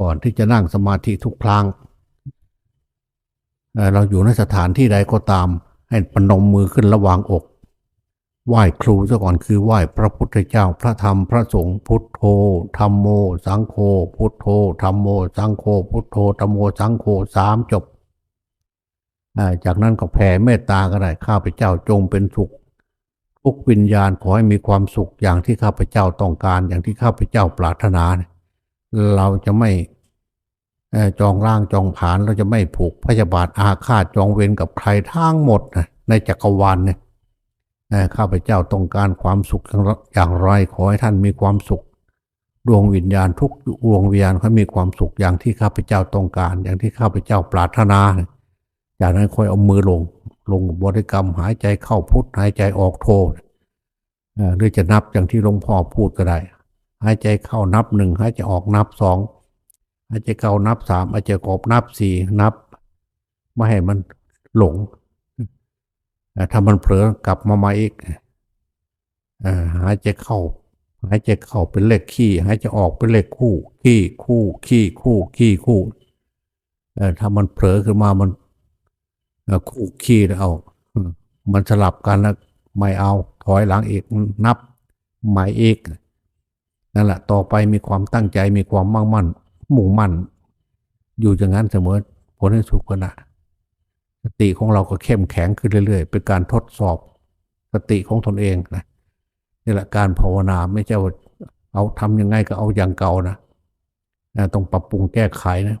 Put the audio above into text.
ก่อนที่จะนั่งสมาธิทุกครั้งเราอยู่ในสถานที่ใดก็ตาม ให้ปนมมือขึ้นระหว่างอก ไหว้ครูซะก่อนคือไหว้พระพุทธเจ้าพระธรรมพระสงฆ์พุทโธธรรมโม สังโฆพุทโธธรรมโม สังโฆพุทโธธรรมโมสังโฆสามจบ จากนั้นก็แผ่เมตตาก็ได้ข้าพเจ้าจงเป็นสุขทุกวิญญาณขอให้มีความสุขอย่างที่ข้าพเจ้าต้องการอย่างที่ข้าพเจ้าปรารถนาเนี่ย เราจะไม่จองร่างจองผานเราจะไม่ผูกพยาบาทอาฆาตจองเวรกับใครทั้งหมดนะในจักรวาลเนี่ยข้าพเจ้าต้องการความสุขอย่างไรขอให้ท่านมีความสุข ดวงวิญญาณทุกดวงวิญญาณเขามีความสุขอย่างที่ข้าพเจ้าต้องการ อย่างที่ข้าพเจ้าปรารถนาจากนั้นค่อยเอามือลง ลงบริกรรมหายใจเข้าพุทหายใจออกโทเอ่อหรือจะนับอย่างที่หลวงพ่อพูดก็ได้ หายใจเข้านับหนึ่งหายใจออกนับสองหายใจเข้านับสามหายใจออกนับสี่นับ ไม่ให้มันหลงอ่ถ้ามันเผลอกลับมาใหมาอีกอ่าหายใจเข้าหายใจเข้าเป็นเลขขี้หายใจออกเป็นเลขคู่ ขี้คู่ขี้คู่ขี้คู่เอ่ถ้ามันเผลอขึ้นมามันคู่ขี้แล้วเอามมันสลับกันแล้วไม่เอาถอยหลังอีกนับใหม่อีก นั่นแหละต่อไปมีความตั้งใจมีความมั่งมั่น มุ่งมั่น อยู่อย่างนั้นเสมอผลให้สุขก็นะสติของเราก็เข้มแข็งขึ้นเรื่อย ๆ เป็นการทดสอบสติของตนเองนะนี่แหละการภาวนาไม่ใช่ว่าเอาทำยังไงก็เอาอย่างเก่านะต้องปรับปรุงแก้ไขนะ